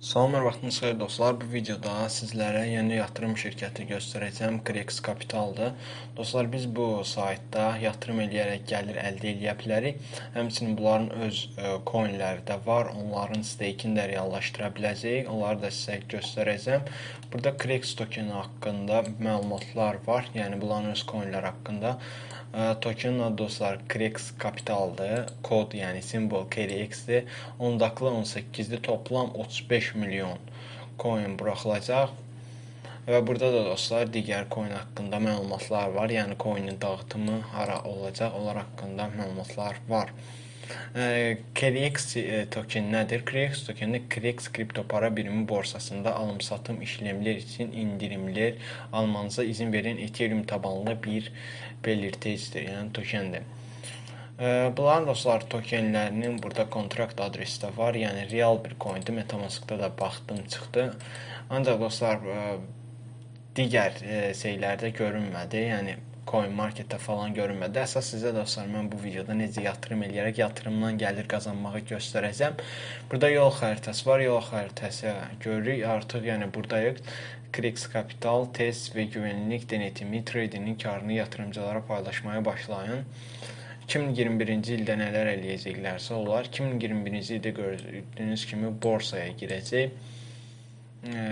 Salamlar, vaxtınız xeyir dostlar. Bu videoda sizlərə yeni yatırım şirkəti göstərəcəm. Krex Capitaldır. Dostlar, biz bu saytda yatırım eləyərək gəlir əldə edə bilərik. Həmçinin bunların öz ə, coinləri də var. Onların stakeini də reallaşdıra biləcəyik. Onları da sizə göstərəcəm. Burada Krex tokeni haqqında məlumatlar var. Yəni bunların öz coinləri haqqında. Adı dostlar Krex Capitaldır. Kod, yəni simvol KRX-dir. 10 daklı 18-dir. Toplam 35 milyon coin buraxılacaq. Və burada da dostlar digər coin haqqında məlumatlar var. Yəni coinin dağıtımı hara olacaq, onlar haqqında məlumatlar var. KRX e, token nədir? KRX tokeni KRX kripto para birimi borsasında alım-satım işlemlər üçün indirimlər almanıza izin verən Ethereum tabanlı bir belirticidir, yəni tokendir. Bunların dostlar tokenlərinin burada kontrakt adresi də var. Yəni real bir coindir. MetaMask-da da baxdım, çıxdı. Ancaq dostlar digər ə, şeylərdə görünmədi. Yəni Coin Market-də falan görünmədi. Əsas sizə dostlar mən bu videoda necə yatırım eləyərək yatırımdan gəlir qazanmağı göstərəcəm. Burada yol xəritəsi var. Yol xəritəsi görürük. Artıq yəni burdayıq. Krex Capital test və güvənlik denetimi tradingin karını yatırımcılara paylaşmaya başlayın. 2021-ci ildə nələr eləyəcəklərsə onlar 2021-ci ildə gördüyünüz kimi borsaya girəcək. Ə,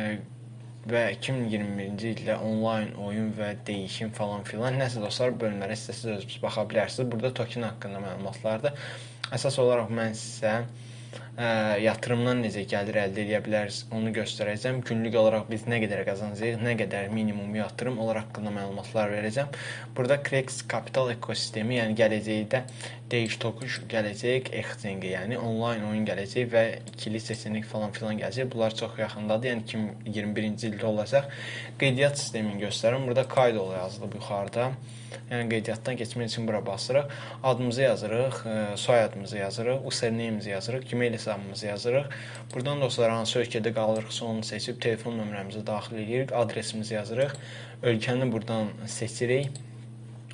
və 2021-ci ildə onlayn oyun və dəyişim falan filan nəsə dostlar bölmələrə istəsiniz özünüz baxa bilərsiniz. Burada token haqqında məlumatlardır. Əsas olaraq mən sizə ə, yatırımdan necə gəlir əldə edə bilərsiniz onu göstərəcəm. Günlük olaraq biz nə qədər qazanacağıq, nə qədər minimum yatırım onlar haqqında məlumatlar verəcəm. Burada Krex kapital ekosistemi, yəni gələcəkdə dəyiş tokuş gələcək, exchange, yəni onlayn oyun gələcək və ikili seçenek falan filan gələcək. Bunlar çox yaxındadır. Yəni 2021-ci ildə olacaq. Qeydiyyat sistemini göstərirəm. Burada Kaido yazılıb yuxarıda. Yəni qeydiyyatdan keçmək üçün bura basırıq. Adımızı yazırıq, ə, soyadımızı yazırıq, username-imizi yazırıq, Gmail hesabımızı yazırıq. Buradan dostlar hansı ölkədə qalırıqsa onu seçib telefon nömrəmizi daxil edirik, adresimizi yazırıq. Ölkəni buradan seçirik.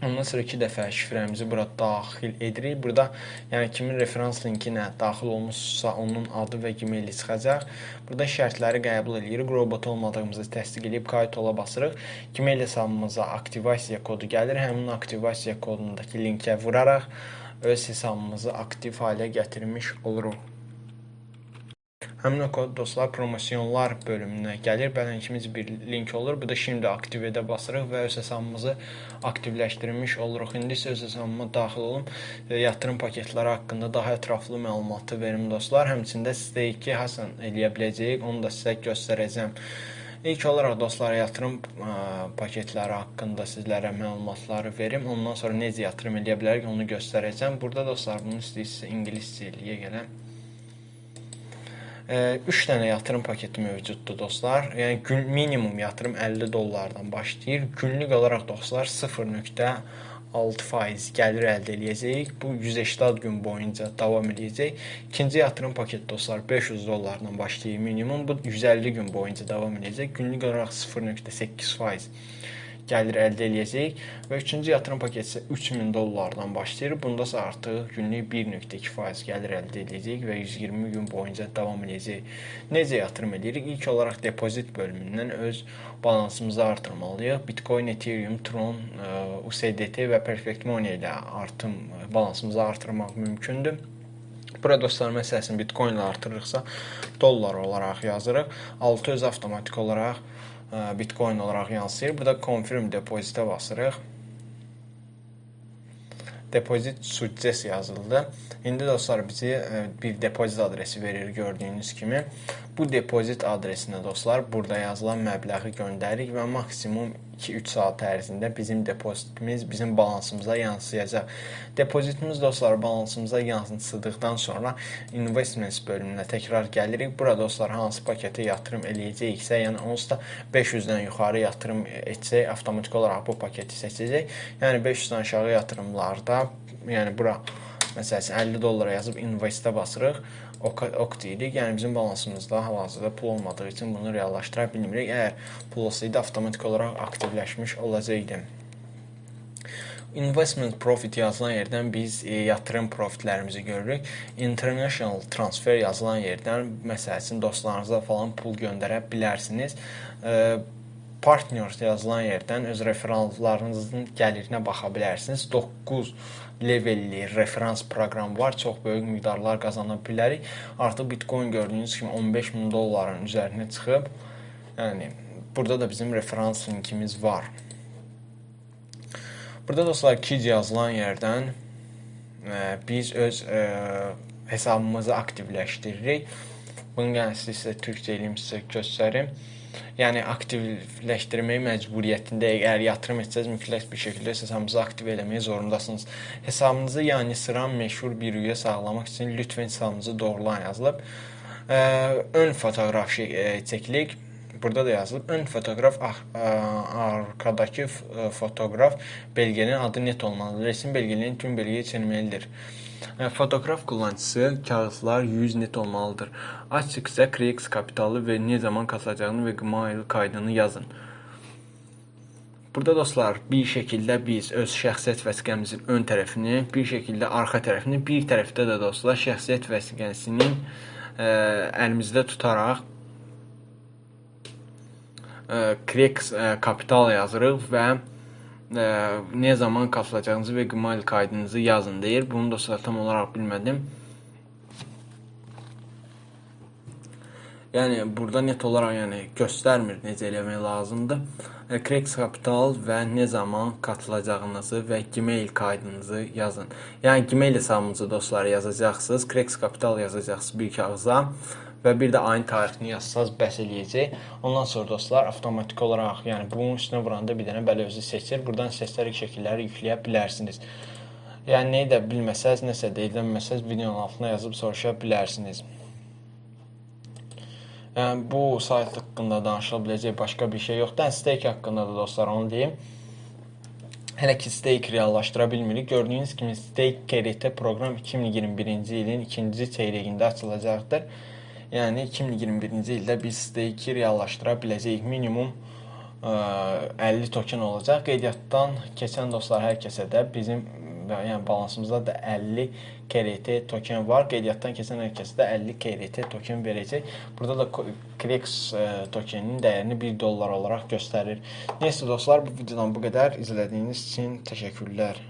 Ondan sonra 2 dəfə şifrəmizi bura daxil edirik. Burada yəni kimin referans linkinə daxil olmuşsa, onun adı və Gmaili çıxacaq. Burada şərtləri qəbul edirik. Robot olmadığımızı təsdiq edib kayıt ola basırıq. Gmail hesabımıza aktivasiya kodu gəlir. Həmin aktivasiya kodundakı linkə vuraraq öz hesabımızı aktiv halə gətirmiş oluruq. Həmin o kod dostlar promosionlar bölümünə gəlir. Bəlkəmiz bir link olur. Bu da şimdi aktiv edə basırıq və öz hesabımızı aktivləşdirmiş oluruq. İndi isə öz hesabıma daxil olum yatırım paketləri haqqında daha ətraflı məlumatı verim dostlar. Həmçində stake hasan eləyə biləcəyik, onu da sizə göstərəcəm. İlk olaraq dostlar yatırım ə, paketləri haqqında sizlərə məlumatları verim. Ondan sonra necə yatırım eləyə bilərik onu göstərəcəm. Burada dostlar bunu istəyirsə ingiliscə eləyə gələm. 3 dənə yatırım paketi mövcuddur dostlar. Yəni gün minimum yatırım 50 dollardan başlayır. Günlük olaraq dostlar 0.6% gəlir əldə eləyəcəyik. Bu 180 gün boyunca davam eləyəcək. İkinci yatırım paketi dostlar 500 dollardan başlayır minimum. Bu 150 gün boyunca davam eləyəcək. Günlük olaraq 0.8% gəlir əldə eləyəcəyik və üçüncü yatırım paketi isə 3000 dollardan başlayır. Bunda isə artıq günlük 1.2% gəlir əldə eləyəcəyik və 120 gün boyunca davam eləyəcək. Necə yatırım edirik? İlk olaraq depozit bölümündən öz balansımızı artırmalıyıq. Bitcoin, Ethereum, Tron, USDT və Perfect Money ilə artım balansımızı artırmaq mümkündür. Burada dostlar məsələn Bitcoin ilə artırırıqsa dollar olaraq yazırıq. 6 öz avtomatik olaraq Bitcoin olaraq yansıyır. Burada confirm depozitə basırıq. Depozit success yazıldı. İndi dostlar bizi bir depozit adresi verir gördüyünüz kimi. Bu depozit adresinə dostlar burada yazılan məbləği göndəririk və maksimum 2-3 saat ərzində bizim depozitimiz bizim balansımıza yansıyacaq. Depozitimiz dostlar balansımıza yansıdıqdan sonra investments bölümünə təkrar gəlirik. Burada dostlar hansı paketə yatırım eləyəcəksə, yəni onsuz da 500-dən yuxarı yatırım etsək, avtomatik olaraq bu paketi seçəcək. Yəni 500-dən aşağı yatırımlarda, yəni bura məsələn 50 dollara yazıb investə basırıq ok, ok deyirik. Yəni bizim balansımızda hal-hazırda pul olmadığı üçün bunu reallaşdıra bilmirik. Əgər pul olsaydı avtomatik olaraq aktivləşmiş olacaqdı. Investment profit yazılan yerdən biz e, yatırım profitlərimizi görürük. International transfer yazılan yerdən məsəl üçün dostlarınıza falan pul göndərə bilərsiniz. E, partners yazılan yerdən öz referenslarınızın gəlirinə baxa bilərsiniz. 9 levelli referans proqramı var. Çox böyük miqdarlar qazana bilərik. Artıq Bitcoin gördüyünüz kimi 15 min dolların üzərinə çıxıb. Yəni burada da bizim referans linkimiz var. Burada dostlar key yazılan yerdən e, biz öz e, hesabımızı aktivləşdiririk. Bunu yəni sizə türkcə eləyim sizə göstərim. Yəni aktivləşdirməyə məcburiyyətindəyik. Əgər yatırım etsəz mütləq bir şəkildə hesabınızı aktiv etməyə zorundasınız. Hesabınızı yəni sıra məşhur bir üyə sağlamaq üçün lütfən hesabınızı doğrulayın yazılıb. Ə, ön fotoqraf şey, ə, çəkilik. Burada da yazılıb ön fotoqraf ar arkadakı fotoqraf belgenin adı net olmalıdır. Resim belgelerinin tüm belgeyi içermelidir. Fotoqraf kullanıcısı kağıtlar 100 net olmalıdır. Açıksa Crex kapitalı ve ne zaman kasacağını ve mail kaydını yazın. Burada dostlar bir şəkildə biz öz şəxsiyyət vəsiqəmizin ön tərəfini, bir şəkildə arxa tərəfini, bir tərəfdə də dostlar şəxsiyyət vəsiqəsinin ə, əlimizdə tutaraq ə, kapital yazırıq və ə, nə zaman katılacağınızı və mail kaydınızı yazın deyir. Bunu dostlar tam olaraq bilmədim. Yəni burada net olaraq yəni göstərmir necə eləmək lazımdır. Crex Capital və nə zaman katılacağınızı və Gmail kaydınızı yazın. Yəni Gmail hesabınızı dostlar yazacaqsınız. Crex Capital yazacaqsınız bir kağıza və bir də ayın tarixini yazsaz bəs eləyəcək. Ondan sonra dostlar avtomatik olaraq, yəni bunun üstünə vuranda bir dənə belə özü seçir. Buradan seçərək şəkilləri yükləyə bilərsiniz. Yəni nə edə bilməsəz, nəsə də edə bilməsəz videonun altına yazıb soruşa bilərsiniz. Yəni bu sayt haqqında danışıla biləcək başqa bir şey yoxdur. Yəni stake haqqında da dostlar onu deyim. Hələ ki stake reallaşdıra bilmirik. Gördüyünüz kimi stake KRT proqram 2021-ci ilin ikinci çeyrəyində açılacaqdır. Yəni 2021-ci ildə biz stake reallaşdıra biləcəyik. Minimum ə, 50 token olacaq. Qeydiyyatdan keçən dostlar hər kəsə də bizim yəni balansımızda da 50 KRT token var. Qeydiyyatdan keçən hər kəsə də 50 KRT token verəcək. Burada da Crex e, tokeninin dəyərini 1 dollar olaraq göstərir. Nəysə dostlar, bu videodan bu qədər. İzlədiyiniz üçün təşəkkürlər.